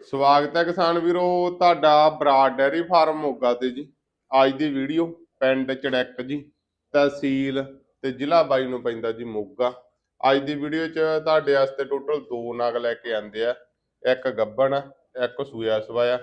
ਸਵਾਗਤ ਹੈ ਕਿਸਾਨ ਵੀਰੋ ਤੁਹਾਡਾ ਬਰਾਡ ਡੈਰੀ ਫਾਰਮ ਮੋਗਾ ਤੇ ਜੀ। ਅੱਜ ਦੀ ਵੀਡੀਓ ਪਿੰਡ ਚੜੈਕ ਜੀ ਤਹਿਸੀਲ ਤੇ ਜ਼ਿਲ੍ਹਾ ਬਾਈ ਨੂੰ ਪੈਂਦਾ ਜੀ ਮੋਗਾ। ਅੱਜ ਦੀ ਵੀਡੀਓ 'ਚ ਤੁਹਾਡੇ ਵਾਸਤੇ ਟੋਟਲ ਦੋ ਨਗ ਲੈ ਕੇ ਆਂਦੇ ਆ। ਇੱਕ ਗੱਬਣ ਇੱਕ ਸੂਆ ਸਵਾਇਆ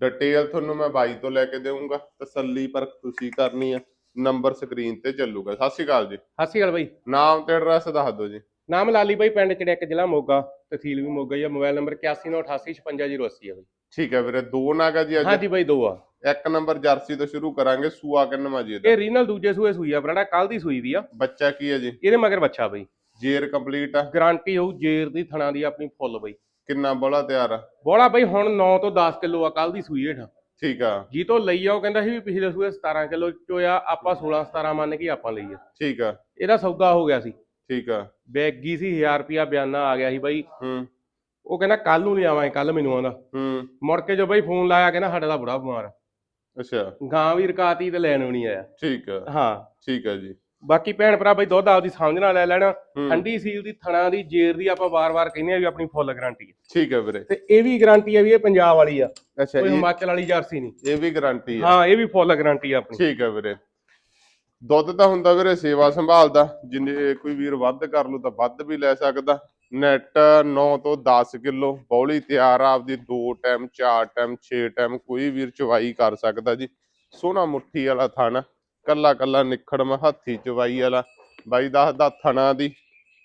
ਡਿਟੇਲ ਤੁਹਾਨੂੰ ਮੈਂ ਬਾਈ ਤੋਂ ਲੈ ਕੇ ਦੇਵਾਂਗਾ ਤਸੱਲੀ ਪਰਖ ਤੁਸੀਂ ਕਰਨੀ ਆ। ਨੰਬਰ ਸਕਰੀਨ ਤੇ ਚੱਲੂਗਾ। ਸਤਿ ਸ਼੍ਰੀ ਅਕਾਲ ਜੀ। ਸਤਿ ਸ਼੍ਰੀ ਅਕਾਲ ਬਾਈ। ਨਾਮ ਤੇ ਐਡਰੈਸ ਦੱਸ ਦਿਓ ਜੀ? ਨਾਮ ਲਾਲੀ ਬਾਈ ਪਿੰਡ ਚੜਿਆਕ ਜ਼ਿਲ੍ਹਾ ਮੋਗਾ ਤਹਿਸੀਲ ਵੀ ਮੋਗਾ ਹੀ ਆ। ਮੋਬਾਈਲ ਨੰਬਰ 8198855080 ਆ ਬਾਈ। ਠੀਕ ਹੈ ਵੀਰੇ ਦੋ ਨਗ ਆ ਜੀ ਅੱਜ। ਹਾਂਜੀ ਬਾਈ ਦੋ ਆ। ਇੱਕ ਨੰਬਰ ਜਰਸੀ ਤੋਂ ਸ਼ੁਰੂ ਕਰਾਂਗੇ ਸੂਆ ਕਿੰਨਵਾਂ ਜੀ ਇਹਦਾ? ਇਹ ਰੀਨਲ ਦੂਜੇ ਸੂਏ ਸੂਈ ਆ ਬਰਾੜਾ ਕੱਲ ਦੀ ਸੂਈ ਵੀ ਆ। ਬੱਚਾ ਕੀ ਹੈ ਜੀ? ਇਹਦੇ ਮਗਰ ਬੱਚਾ ਬਾਈ। ਜੇਰ ਕੰਪਲੀਟ ਆ। ਗਾਰੰਟੀ ਹੋਊ ਜੇਰ ਦੀ ਥਣਾ ਦੀ ਆਪਣੀ ਫੁੱਲ ਬਾਈ। ਕਿੰਨਾ ਬੋਲਾ ਤਿਆਰ ਆ? ਬੋਲਾ ਬਾਈ ਹੁਣ 9 ਤੋਂ 10 ਕਿਲੋ ਆ ਕੱਲ ਦੀ ਸੂਈ ਹੇਠ। ਠੀਕ ਆ। ਜੀ ਤੋਂ ਲਈ ਆ ਉਹ ਕਹਿੰਦਾ ਸੀ ਵੀ ਪਿਛਲੇ ਸੂਏ 17 ਕਿਲੋ ਚੋ ਆ ਆਪਾਂ 16 17 ਮੰਨ ਕੇ ਆਪਾਂ ਲਈ ਆ। ਠੀਕ ਆ। ਇਹਦਾ ਸੌਦਾ ਹੋ ਗਿਆ ਸੀ। ਠੀਕ ਆ। ਬੈਗੀ ਸੀ 1000 ਰੁਪਿਆ ਬਿਆਨਾ ਆ ਗਿਆ ਸੀ ਬਾਈ। ਹੂੰ। ਉਹ ਕਹਿੰਦਾ ਕੱਲ ਨੂੰ ਆਵਾਂਗੇ ਕੱਲ ਮੈਨੂੰ ਆਉਂਦਾ। ਹੂੰ। ਮੁੜ ਕੇ ਜੋ ਬਾਈ ਫੋਨ ਲਾਇਆ ਕਹਿੰਦਾ ਸਾਡਾ ਦਾ ਬੁੜਾ ਬਿਮਾਰ ਆ। ਅੱਛਾ। ਗਾਂ ਵੀ ਰਕਾਤੀ ਤੇ ਲੈਣ ਵੀ ਨਹੀਂ ਆਇਆ। ਠੀਕ ਆ। ਹਾਂ। ਠੀਕ ਆ ਜੀ। ਬਾਕੀ ਭੈਣ ਭਰਾ ਬਈ ਦੁੱਧ ਆਪਦੀ ਸਮਝ ਨਾਲ ਲੈ ਲੈਣਾ। ਹੂੰ। ਠੰਡੀ ਸੀਲ ਦੀ ਥਣਾ ਦੀ ਜੇਰ ਦੀ ਆਪਾਂ ਵਾਰ-ਵਾਰ ਕਹਿੰਦੇ ਆ ਵੀ ਆਪਣੀ ਫੁੱਲ ਗਾਰੰਟੀ ਹੈ ਠੀਕ ਆ ਵੀਰੇ। ਤੇ ਇਹ ਵੀ ਗਾਰੰਟੀ ਹੈ ਵੀ ਇਹ ਪੰਜਾਬ ਵਾਲੀ ਆ। ਅੱਛਾ ਕੋਈ ਇਹ ਹਿਮਾਚਲ ਵਾਲੀ ਜਰਸੀ ਨਹੀਂ। ਇਹ ਵੀ ਗਾਰੰਟੀ ਆ। ਹਾਂ ਇਹ ਵੀ ਫੁੱਲ ਗਾਰੰਟੀ ਆ ਆਪਣੀ। ਠੀਕ ਆ ਵੀਰੇ। ਦੁੱਧ ਤਾਂ ਹੁੰਦਾ ਵੀਰੇ ਸੇਵਾ ਸੰਭਾਲਦਾ ਜਿੰਨੇ ਕੋਈ ਵੀਰ ਵੱਧ ਕਰ ਲੂ ਤਾਂ ਵੱਧ ਵੀ ਲੈ ਸਕਦਾ। ਨੈਟ 9 ਤੋਂ 10 ਕਿਲੋ ਬੌਲੀ ਤਿਆਰ ਆ ਆਪਦੀ 2 ਟਾਈਮ 4 ਟਾਈਮ 6 ਟਾਈਮ ਕੋਈ ਵੀਰ ਚਵਾਈ ਕਰ ਸਕਦਾ ਜੀ। ਸੋਹਣਾ ਮੁੱਠੀ ਵਾਲਾ ਥਣ ਕੱਲਾ ਕੱਲਾ ਨਿਖੜਮ ਹੱਥੀ ਚਵਾਈ ਵਾਲਾ। ਬਾਈ ਦੱਸਦਾ ਥਣਾ ਦੀ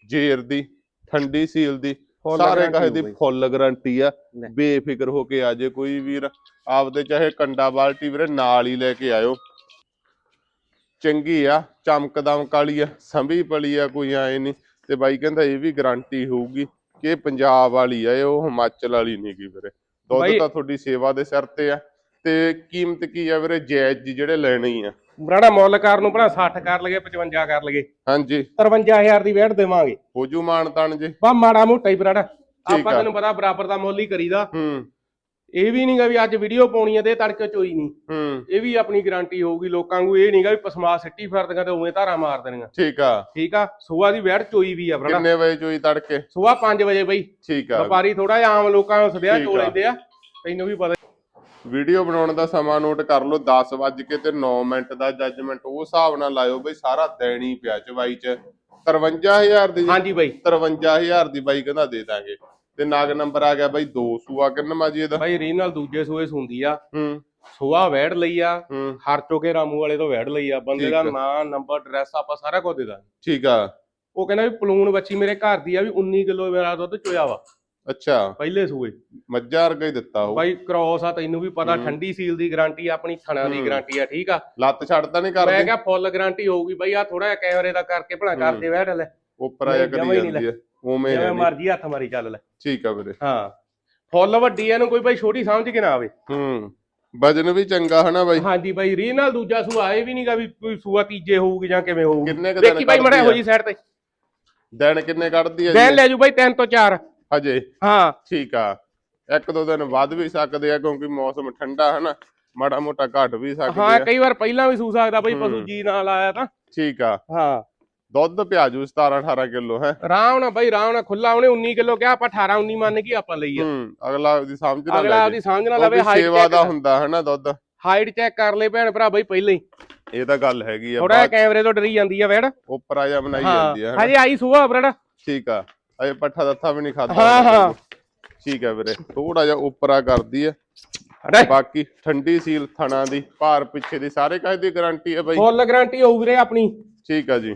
ਜੇਰ ਦੀ ਠੰਡੀ ਸੀਲ ਦੀ ਸਾਰੇ ਕਹੇ ਦੀ। ਫੁੱਲ ਗਾਰੰਟੀ ਆ। ਬੇਫਿਕਰ ਹੋ ਕੇ ਆ ਜੇ ਕੋਈ ਵੀਰ ਆਪਦੇ ਚਾਹੇ ਕੰਡਾ ਬਾਲਟੀ ਵੀਰੇ ਨਾਲ ਹੀ ਲੈ ਕੇ ਆਇਓ। ਚੰਗੀ ਆ ਚਮਕ ਦਮਕ ਵਾਲੀ ਆ ਸੰਭੀ ਪਲੀ ਆ ਕੋਈ ਐ ਨਹੀਂ ਤੇ ਬਾਈ ਕਹਿੰਦਾ ਇਹ ਵੀ ਗਾਰੰਟੀ ਹੋਊਗੀ ਕਿ ਇਹ ਪੰਜਾਬ ਵਾਲੀ ਆ ਇਹ ਉਹ ਹਿਮਾਚਲ ਵਾਲੀ ਨਹੀਂ ਗੀ ਵੀਰੇ। ਦੁੱਧ ਤਾਂ ਤੁਹਾਡੀ ਸੇਵਾ ਦੇ ਸਿਰ ਤੇ ਆ। ਤੇ ਕੀਮਤ ਕੀ ਆ ਵੀਰੇ ਜਾਇਜ਼ ਜੀ ਜਿਹੜੇ ਲੈਣੇ ਆ? ਬਰਾੜਾ ਮੁੱਲ ਕਰ ਨੂੰ ਭਲਾ 60 ਕਰ ਲਗੇ 55 ਕਰ ਲਗੇ ਹਾਂਜੀ। 53000 ਦੀ ਵੇੜ ਦੇਵਾਂਗੇ। ਹੋਜੂ ਮਾਨ ਤਾਨ ਜੀ। ਬਾ ਮਾੜਾ ਮੋਟਾ ਹੀ ਬਰਾੜਾ। ਆਪਾਂ। ਤੈਨੂੰ ਪਤਾ ਬਰਾਬਰ ਦਾ ਮੁੱਲ ਹੀ ਕਰੀਦਾ। ਹੂੰ। ਇਹ ਵੀ ਨਹੀਂਗਾ ਵੀ ਅੱਜ ਵੀਡੀਓ ਪਾਉਣੀ ਹੈ ਤੇ ਤੜਕੇ ਚੋਈ ਨਹੀਂ। ਹੂੰ। ਇਹ ਵੀ ਆਪਣੀ ਗਾਰੰਟੀ ਹੋਊਗੀ ਲੋਕਾਂ ਨੂੰ ਇਹ ਨਹੀਂਗਾ ਵੀ ਪਸਮਾ ਸਿੱਟੀ ਫਿਰਦੀਆਂ ਤੇ ਉਵੇਂ ਧਾਰਾ ਮਾਰ ਦੇਣੀਆਂ। ਠੀਕ ਆ। ਠੀਕ ਆ? ਸੂਆ ਦੀ ਵੇੜ ਚੋਈ ਵੀ ਆ ਬਰਾੜਾ। ਕਿੰਨੇ ਵਜੇ ਚੋਈ ਤੜਕੇ? ਸੂਆ 5 ਵਜੇ ਬਈ। ਠੀਕ ਆ। ਵਪਾਰੀ ਥੋੜਾ ਜਿਹਾ ਆਮ ਲੋਕਾਂ ਨੂੰ ਸਦਿਆ ਚੋ। ਲੈਂਦੇ ਆ। ਤੈਨੂੰ ਵੀ ਪਤਾ। ਵੀਡੀਓ ਬਣਾਉਣ ਦਾ ਸਮਾਂ ਨੋਟ ਕਰ ਲਓ 10 ਵੱਜ ਕੇ ਤੇ 9 ਮਿੰਟ ਦਾ ਜੱਜਮੈਂਟ ਉਹ ਹਿਸਾਬ ਨਾਲ ਲਾਇਓ ਬਈ ਸਾਰਾ ਹੀ ਪਿਆ ਚਵਾਈ ਚ। 53000 ਦੀ? ਹਾਂਜੀ ਬਾਈ। 53000 ਦੀ ਬਾਈ ਕਹਿੰਦਾ ਦੇ ਦਾਂਗੇ। ਤੇ ਨਾਗ ਨੰਬਰ ਆ ਗਿਆ ਬਾਈ 2 ਸੂਆ ਕਿੰਨਾ ਜੀ ਇਹਦਾ? ਬਾਈ ਰੀਨਲ ਦੂਜੇ ਸੂਏ ਸੁੰਦੀ ਆ। ਹੂੰ। ਸੂਆ ਵੈੜ ਲਈ ਆ ਹੂੰ। ਹਰ ਚੋਕੇ ਰਾਮੂ ਵਾਲੇ ਤੋਂ ਵੈੜ ਲਈ ਆ ਬੰਦੇ ਦਾ ਆ। ਨਾਂ ਨੰਬਰ ਐਡਰੈਸ ਆਪਾਂ ਸਾਰਾ ਕੁਝ ਦੇ ਦਾਂਗੇ। ਠੀਕ ਆ। ਉਹ ਕਹਿੰਦਾ ਵੀ ਪਲੂਣ ਬੱਚੀ ਮੇਰੇ ਘਰ ਦੀ ਆ ਵੀ 19 ਕਿਲੋ ਮੇਰਾ ਦੁੱਧ ਚੋਇਆ ਵਾ। ਅੱਛਾ। ਪਹਿਲੇ ਸੂਏ। ਮੱਝਾਂ ਵਰਗਾ ਹੀ ਦਿੱਤਾ ਉਹ। ਬਾਈ ਕ੍ਰੋਸ ਆ ਤੈਨੂੰ ਵੀ ਪਤਾ। ਠੰਡੀ ਸੀਲ ਦੀ ਗਾਰੰਟੀ ਆਪਣੀ ਥਣਾ ਦੀ। ਗਾਰੰਟੀ ਆ ਠੀਕ ਆ? ਲੱਤ ਛੱਡਦਾ ਨਹੀਂ ਮੈਂ ਕਰਦੀ ਕਿਹਾ ਫੁੱਲ ਗਾਰੰਟੀ ਹੋਊਗੀ ਬਾਈ ਆ ਥੋੜਾ ਜਿਹਾ ਕੈਮਰੇ ਦਾ ਕਰਕੇ ਭਲਾ ਕਰ ਹੂੰ। ਦੇ ਵੈੜ ਲੈ। ਉੱਪਰ ਆਇਆ ਕਰੀ ਜਾਂਦੀ ਹੈ ਉਵੇਂ ਜਿਵੇਂ ਨੀ। ਮਰਜ਼ੀ ਹੱਥ ਮਾਰੀ ਚੱਲ ਲੈ। ਠੀਕ ਆ ਵੀਰੇ। ਹਾਂ। ਫੁੱਲ ਵੱਡੀ ਆ ਇਹਨੂੰ ਕੋਈ ਬਾਈ ਛੋਟੀ ਸਮਝ ਕੇ ਨਾ ਆਵੇ। ਹੂੰ। ਵਜਨ ਵੀ ਚੰਗਾ ਹਨਾ ਬਾਈ? ਹਾਂਜੀ ਬਾਈ ਰੀ ਨਾਲ ਦੂਜਾ ਸੂਆ ਇਹ ਵੀ ਨਹੀਂਗਾ ਵੀ ਕੋਈ ਸੂਆ ਤੀਜੇ ਹੋਊਗੀ ਜਾਂ ਕਿਵੇਂ ਹੋਊਗੀ। ਕਿੰਨੇ ਕੁ ਦਿਨ ਦੇਖੀ ਬਾਈ ਮੜਾ ਕੱਢਦੀ ਹੋ ਆ? ਜੀ ਸਾਈਡ ਤੇ। ਦਿਨ ਕਿੰਨੇ ਕੱਢਦੀ ਆ ਦਿਨ ਲੈ ਜੂ ਬਾਈ 3 ਤੋਂ 4 ਹਜੇ? ਹਾਂ। ਠੀਕ ਆ। ਇੱਕ ਦੋ ਦਿਨ ਵੱਧ ਵੀ ਸਕਦੇ ਆ ਕਿਉਂਕਿ ਮੌਸਮ ਠੰਡਾ ਹੈ ਨਾ ਮਾੜਾ ਮੋਟਾ ਘਟ ਵੀ ਸਕਦੇ ਹਾਂ ਕਈ ਵਾਰ ਪਹਿਲਾਂ ਵੀ ਸੂ ਸਕਦਾ ਬਾਈ ਪਸ਼ੂ। ਜੀ ਨਾਲ ਆਇਆ ਤਾਂ। ਠੀਕ ਆ। ਹਾਂ। ਦੁੱਧ ਪਿਆਜੂ 17 18 ਕਿਲੋ ਹੈ। ਆਰਾਮ ਨਾਲ ਬਾਈ ਆਰਾਮ ਨਾਲ ਖੁੱਲਾ ਉਹਨੇ 19 ਕਿਲੋ ਕਿਹਾ ਆਪਾਂ 18 19 ਮੰਨ ਕੇ ਆਪਾਂ ਲਈ ਆ ਹੂੰ ਅਗਲਾ ਦੀ ਸਮਝ ਨਾ ਅਗਲਾ ਆਪਦੀ ਸਮਝ ਨਾਲ ਲਵੇ ਹਾਈਟ ਸੇਵਾ ਦਾ ਹੁੰਦਾ ਹੈ ਨਾ ਦੁੱਧ। ਹਾਈਟ ਚੈੱਕ ਕਰ ਲੈ ਭੈਣ ਭਰਾ ਬਾਈ ਪਹਿਲਾਂ ਹੀ। ਇਹ ਤਾਂ ਗੱਲ ਹੈਗੀ ਆ ਥੋੜਾ ਕੈਮਰੇ ਤੋਂ ਡਰੀ ਜਾਂਦੀ ਆ ਵੈੜ। ਉੱਪਰ ਆ ਜਾ ਬਣਾਈ ਜਾਂਦੀ ਆ। ਹਜੇ ਆਈ ਸੂਆ ਬਰੜਾ। ਠੀਕ ਆ ਅਜੇ ਪੱਠਾ ਦੱਥਾ ਵੀ ਨਹੀਂ ਖਾਦਾ ਹਾਂ, ਹਾਂ। ਠੀਕ ਆ ਵੀਰੇ ਥੋੜਾ ਜਿਹਾ ਉੱਪਰ ਆ ਕਰਦੀ ਆ। ਬਾਕੀ ਠੰਡੀ ਸੀਲ ਥਣਾ ਦੀ ਭਾਰ ਪਿੱਛੇ ਦੀ ਸਾਰੇ ਕਾਹ ਦੀ ਗਾਰੰਟੀ ਹੈ ਬਾਈ। ਫੁੱਲ ਗਾਰੰਟੀ ਹੋਊ ਵੀਰੇ ਆਪਣੀ। ਠੀਕ ਆ ਜੀ।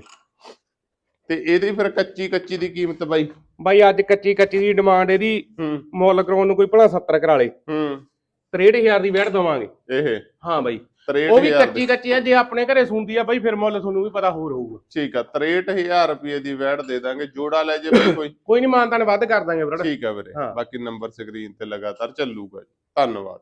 ਤੇ ਇਹਦੀ ਫਿਰ ਕੱਚੀ ਕੱਚੀ ਦੀ ਕੀਮਤ ਬਾਈ? ਬਾਈ ਅੱਜ ਕੱਚੀ ਕੱਚੀ ਦੀ ਡਿਮਾਂਡ ਇਹਦੀ ਹੂੰ। ਮੁੱਲ ਕਰਾਉਣ ਨੂੰ ਕੋਈ ਭਲਾ 70 ਕਰਾ ਲੇ। ਹੂੰ। 63000 ਦੀ ਵੈੜ ਦਵਾਂਗੇ। ਇਹ। ਹਾਂ ਬਾਈ। 63000 ਉਹ ਵੀ ਕੱਚੀ ਕੱਚੀ ਆ ਜੇ ਆਪਣੇ ਘਰੇ ਸੁੰਦੀ ਆ ਬਾਈ ਫਿਰ ਮੁੱਲ ਤੁਹਾਨੂੰ ਵੀ ਪਤਾ ਹੋਰ ਹੋਊਗਾ। ਠੀਕ ਆ 63000 ਰੁਪਏ ਦੀ ਵੈੜ ਦੇ ਦਾਂਗੇ ਜੋੜਾ ਲੈ ਜੇ ਬਾਈ ਕੋਈ। ਕੋਈ ਨਹੀਂ ਮਾਨਤਾਨ ਵੱਧ ਕਰ ਦਾਂਗੇ ਬਰੜਾ। ਠੀਕ ਆ ਵੀਰੇ ਹਾਂ। ਬਾਕੀ ਨੰਬਰ ਸਕਰੀਨ ਤੇ ਲਗਾਤਾਰ ਚੱਲੂਗਾ ਜੀ। ਧੰਨਵਾਦ।